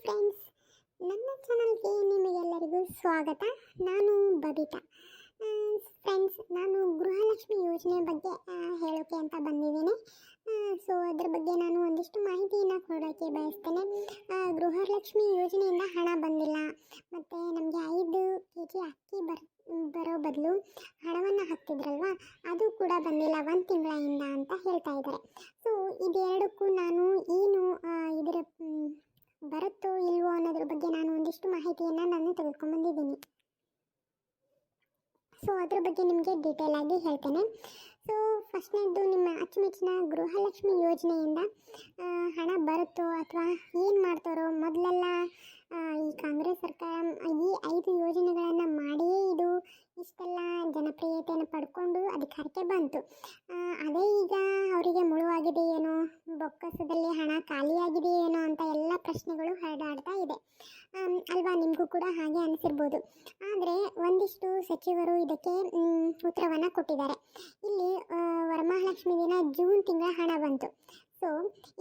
Friends ನನ್ನ ಚಾನಲ್ಗೆ ನಿಮಗೆಲ್ಲರಿಗೂ ಸ್ವಾಗತ. ನಾನು ಬಬಿತಾ. ಫ್ರೆಂಡ್ಸ್ ನಾನು ಗೃಹಲಕ್ಷ್ಮಿ ಯೋಜನೆ ಬಗ್ಗೆ ಹೇಳೋಕೆ ಅಂತ ಬಂದಿದ್ದೀನಿ. ಸೊ ಅದ್ರ ಬಗ್ಗೆ ನಾನು ಒಂದಿಷ್ಟು ಮಾಹಿತಿಯನ್ನು ಕೊಡೋಕ್ಕೆ ಬಯಸ್ತೇನೆ. ಗೃಹಲಕ್ಷ್ಮಿ ಯೋಜನೆಯಿಂದ ಹಣ ಬಂದಿಲ್ಲ. ಮತ್ತು ನಮಗೆ ಐದು ಕೆ ಜಿ ಅಕ್ಕಿ ಬರ್, ಬರೋ ಬದಲು ಹಣವನ್ನು ಹತ್ತಿದ್ರಲ್ವಾ ಅದು ಕೂಡ ಬಂದಿಲ್ಲ ಒಂದು ತಿಂಗಳಿಂದ ಅಂತ ಹೇಳ್ತಾ ಇದ್ದಾರೆ. ಸೊ ಇದೆರಡಕ್ಕೂ ನಾನು ಏನು ಇದರ ಮ್, ಬರುತ್ತೋ ಇಲ್ವೋ ಅನ್ನೋದ್ರ ಬಗ್ಗೆ ನಾನು ಒಂದಿಷ್ಟು ಮಾಹಿತಿಯನ್ನು ನಾನು ತೆಗೆದುಕೊಂಡ್ಬಂದಿದ್ದೀನಿ ಸೊ ಅದ್ರ ಬಗ್ಗೆ ನಿಮಗೆ ಡೀಟೇಲ್ ಆಗಿ ಹೇಳ್ತೇನೆ. ಸೊ ಫಸ್ಟ್ನೇದು ನಿಮ್ಮ ಅಚ್ಚುಮೆಚ್ಚಿನ ಗೃಹಲಕ್ಷ್ಮಿ ಯೋಜನೆಯಿಂದ ಹಣ ಬರುತ್ತೋ ಅಥವಾ ಏನು ಮಾಡ್ತಾರೋ ಮೊದಲೆಲ್ಲ ಆ, ಈ ಕಾಂಗ್ರೆಸ್ ಸರ್ಕಾರ ಈ ಐದು ಯೋಜನೆಗಳನ್ನು ಮಾಡಿಯೇ ಇದು ಇಷ್ಟೆಲ್ಲ ಪಡ್ಕೊಂಡು ಅಧಿಕಾರಕ್ಕೆ ಬಂತು. ಅದೇ ಈಗ ಅವರಿಗೆ ಮುಳುವಾಗಿದೆ ಏನೋ, ಬೊಕ್ಕಸದಲ್ಲಿ ಹಣ ಖಾಲಿಯಾಗಿದೆ ಏನೋ ಅಂತ ಎಲ್ಲ ಪ್ರಶ್ನೆಗಳು ಹರಡಾಡ್ತಾ ಇದೆ. ಅಲ್ವಾ ನಿಮಗೂ ಕೂಡ ಹಾಗೆ ಅನಿಸಿರ್ಬೋದು. ಆದರೆ ಒಂದಿಷ್ಟು ಸಚಿವರು ಇದಕ್ಕೆ ಉತ್ತರವನ್ನು ಕೊಟ್ಟಿದ್ದಾರೆ. ಇಲ್ಲಿ ವರಮಹಾಲಕ್ಷ್ಮಿ ದಿನ ಜೂನ್ ತಿಂಗಳ ಹಣ ಬಂತು. ಸೊ,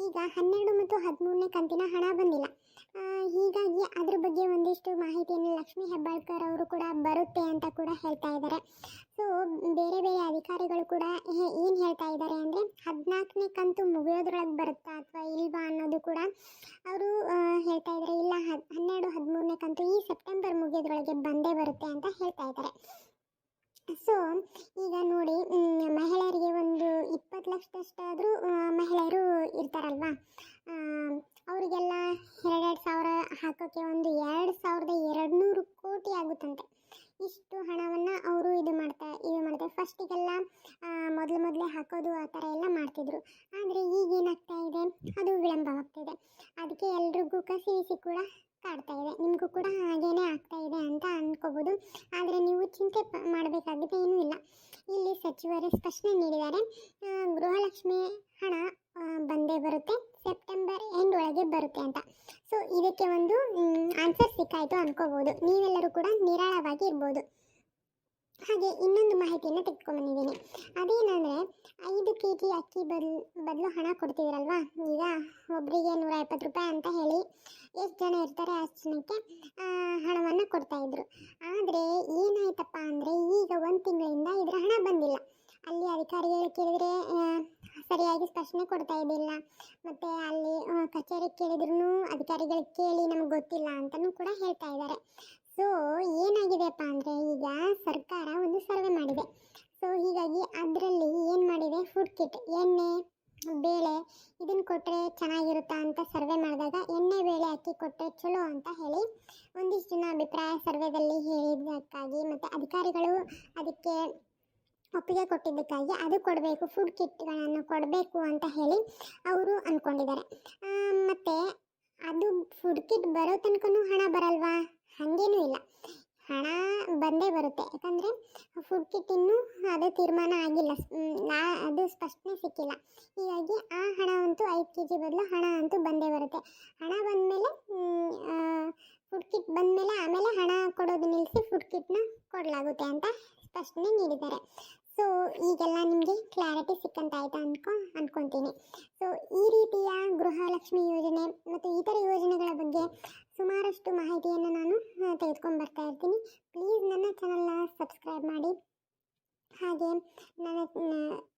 ಈಗ ಹನ್ನೆರಡು ಮತ್ತು ಹದಿಮೂರನೇ ಕಂತಿನ ಹಣ ಬಂದಿಲ್ಲ. ಹೀಗಾಗಿ ಅದ್ರ ಬಗ್ಗೆ ಒಂದಿಷ್ಟು ಮಾಹಿತಿಯನ್ನು ಲಕ್ಷ್ಮೀ ಹೆಬ್ಬಾಳ್ಕರ್ ಅವರು ಕೂಡ ಬರುತ್ತೆ ಅಂತ ಕೂಡ ಹೇಳ್ತಾ ಇದ್ದಾರೆ ಸೊ ಬೇರೆ ಬೇರೆ ಅಧಿಕಾರಿಗಳು ಕೂಡ ಏನು ಹೇಳ್ತಾ ಇದ್ದಾರೆ ಅಂದರೆ ಹದಿನಾಲ್ಕನೇ ಕಂತು ಮುಗಿಯೋದ್ರೊಳಗೆ ಬರುತ್ತಾ ಅಥವಾ ಇಲ್ವಾ ಅನ್ನೋದು ಕೂಡ ಅವರು ಹೇಳ್ತಾ ಇದ್ದಾರೆ. ಇಲ್ಲ ಹನ್ನೆರಡು, ಹದಿಮೂರನೇ ಕಂತು ಈ ಸೆಪ್ಟೆಂಬರ್ ಮುಗಿಯೋದ್ರೊಳಗೆ ಬಂದೇ ಬರುತ್ತೆ ಅಂತ ಹೇಳ್ತಾ ಇದ್ದಾರೆ. ಸೊ ಈಗ ನೋಡಿ ಮಹಿಳೆಯರಿಗೆ ಒಂದು ಇಪ್ಪತ್ತು ಲಕ್ಷದಷ್ಟಾದರೂ ಮಹಿಳೆಯರು ಇರ್ತಾರಲ್ವಾ? ಅವರಿಗೆಲ್ಲ ಎರಡೆರಡು ಸಾವಿರ ಹಾಕೋಕ್ಕೆ ಒಂದು ಎರಡು ಸಾವಿರದ ಎರಡು ನೂರು ಕೋಟಿ ಆಗುತ್ತಂತೆ. ಇಷ್ಟು ಹಣವನ್ನು ಅವರು ಇದು ಮಾಡ್ತಾ ಇದು ಮಾಡ್ತಾರೆ. ಫಸ್ಟಿಗೆಲ್ಲ ಮೊದಲು ಮೊದಲೇ ಹಾಕೋದು ಆ ಥರ ಎಲ್ಲ ಮಾಡ್ತಿದ್ರು. ಆದರೆ ಈಗ ಏನಾಗ್ತಾ ಇದೆ? ಅದು ವಿಳಂಬವಾಗ್ತಿದೆ. ಅದಕ್ಕೆ ಎಲ್ರಿಗೂ ಕಸಿವಿಸಿ ಕೂಡ ಕಾಡ್ತಾ ಇದೆ. ನಿಮಗೂ ಕೂಡ ಹಾಗೇನೇ ಆಗ್ತಾ ಇದೆ ಅಂತ ಅನ್ಕೋಬಹುದು ಆದರೆ ನೀವು ಚಿಂತೆ ಮಾಡಬೇಕಾಗಿದೆ ಏನೂ ಇಲ್ಲ. ಇಲ್ಲಿ ಸಚಿವರು ಸ್ಪಷ್ಟನೆ ನೀಡಿದ್ದಾರೆ. ಗೃಹಲಕ್ಷ್ಮಿ ಹಣ ಬಂದೇ ಬರುತ್ತೆ. ಸೆಪ್ಟೆಂಬರ್ ಎಂಡ್ ಒಳಗೆ ಬರುತ್ತೆ ಅಂತ. ಸೊ ಇದಕ್ಕೆ ಒಂದು ಆನ್ಸರ್ ಸಿಕ್ಕಾಯಿತು ಅನ್ಕೋಬೋದು. ನೀವೆಲ್ಲರೂ ಕೂಡ ನಿರಾಳವಾಗಿ ಇರ್ಬೋದು. ಹಾಗೆ ಇನ್ನೊಂದು ಮಾಹಿತಿಯನ್ನು ತೆಗೆದುಕೊಂಡ್ಬಂದಿದ್ದೀನಿ ಜಿ ಅಕ್ಕಿ ಬದಲು ಬದಲು ಹಣ ಕೊಡ್ತಿದ್ರಲ್ವಾ? ಈಗ ಒಬ್ಬರಿಗೆ ನೂರ ಇಪ್ಪತ್ತು ರೂಪಾಯಿ ಅಂತ ಹೇಳಿ ಎಷ್ಟು ಜನ ಇರ್ತಾರೆ ಅಷ್ಟು ಜನಕ್ಕೆ ಹಣವನ್ನು ಕೊಡ್ತಾಯಿದ್ರು ಆದರೆ ಏನಾಯ್ತಪ್ಪ ಅಂದರೆ ಈಗ ಒಂದು ತಿಂಗಳಿಂದ ಇದರ ಹಣ ಬಂದಿಲ್ಲ. ಅಲ್ಲಿ ಅಧಿಕಾರಿಗಳು ಕೇಳಿದರೆ ಸರಿಯಾಗಿ ಸ್ಪಷ್ಟನೆ ಕೊಡ್ತಾ ಇದ್ದಿಲ್ಲ. ಮತ್ತು ಅಲ್ಲಿ ಕಚೇರಿ ಕೇಳಿದ್ರು ಅಧಿಕಾರಿಗಳು ಕೇಳಿ ನಮಗೆ ಗೊತ್ತಿಲ್ಲ ಅಂತಲೂ ಕೂಡ ಹೇಳ್ತಾ ಇದ್ದಾರೆ. ಸೊ ಏನಾಗಿದೆಪ್ಪ ಅಂದರೆ ಈಗ ಸರ್ಕಾರ ಒಂದು ಸರ್ವೆ ಮಾಡಿದೆ. ಸೊ ಹೀಗಾಗಿ ಅದರಲ್ಲಿ ಏನು ಫುಡ್ ಕಿಟ್ ಎಣ್ಣೆ, ಬೇಳೆ ಇದನ್ನು ಕೊಟ್ಟರೆ ಚೆನ್ನಾಗಿರುತ್ತಾ ಅಂತ ಸರ್ವೆ ಮಾಡಿದಾಗ ಎಣ್ಣೆ, ಬೇಳೆ ಅಕ್ಕಿ ಕೊಟ್ಟರೆ ಚಲೋ ಅಂತ ಹೇಳಿ ಒಂದಿಷ್ಟು ಜನ ಅಭಿಪ್ರಾಯ ಸರ್ವೆದಲ್ಲಿ ಹೇಳಿದ್ದಕ್ಕಾಗಿ ಮತ್ತು ಅಧಿಕಾರಿಗಳು ಅದಕ್ಕೆ ಒಪ್ಪಿಗೆ ಕೊಟ್ಟಿದ್ದಕ್ಕಾಗಿ ಅದು ಕೊಡಬೇಕು ಫುಡ್ ಕಿಟ್ಗಳನ್ನು ಕೊಡಬೇಕು ಅಂತ ಹೇಳಿ ಅವರು ಅಂದ್ಕೊಂಡಿದ್ದಾರೆ ಮತ್ತು ಅದು ಫುಡ್ ಕಿಟ್ ಬರೋ ತನಕನೂ ಹಣ ಬರಲ್ವಾ? ಹಾಗೇನೂ ಇಲ್ಲ. ಹಣ ಬಂದೇ ಬರುತ್ತೆ. ಯಾಕಂದರೆ ಫುಡ್ ಕಿಟ್ ಇನ್ನೂ ಅದು ತೀರ್ಮಾನ ಆಗಿಲ್ಲ. ಸ್ಪಷ್ಟನೆ ಸಿಕ್ಕಿಲ್ಲ. ಹೀಗಾಗಿ ಆ ಹಣ ಅಂತೂ ಐದು ಕೆ ಜಿ ಬದಲು ಹಣ ಅಂತೂ ಬಂದೇ ಬರುತ್ತೆ. ಹಣ ಬಂದಮೇಲೆ ಫುಡ್ ಕಿಟ್ ಬಂದಮೇಲೆ ಆಮೇಲೆ ಹಣ ಕೊಡೋದು ನಿಲ್ಲಿಸಿ ಫುಡ್ ಕಿಟ್ನ ಕೊಡಲಾಗುತ್ತೆ ಅಂತ ಸ್ಪಷ್ಟನೆ ನೀಡಿದ್ದಾರೆ. ಸೊ ಈಗೆಲ್ಲ ನಿಮಗೆ ಕ್ಲಾರಿಟಿ ಸಿಕ್ಕಂತಾಯ್ತಾ ಅನ್ಕೊ ಅಂದ್ಕೊತೀನಿ ಸೊ ಈ ರೀತಿಯ ಗೃಹಲಕ್ಷ್ಮಿ ಯೋಜನೆ ಮತ್ತು ಇತರ ಯೋಜನೆಗಳ ಬಗ್ಗೆ ಸುಮಾರಷ್ಟು ಮಾಹಿತಿಯನ್ನು ನಾನು ತೆಗೆದುಕೊಂಡು ಬರ್ತಾ ಇರ್ತೀನಿ. ಪ್ಲೀಸ್ ನನ್ನ ಚಾನಲ್ನ ಸಬ್ಸ್ಕ್ರೈಬ್ ಮಾಡಿ. ಹಾಗೆ ನನ್ನ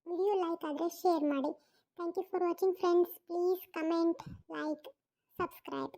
ವಿಡಿಯೋ ಲೈಕ್ ಆದರೆ ಶೇರ್ ಮಾಡಿ. Thank you for watching friends please comment like subscribe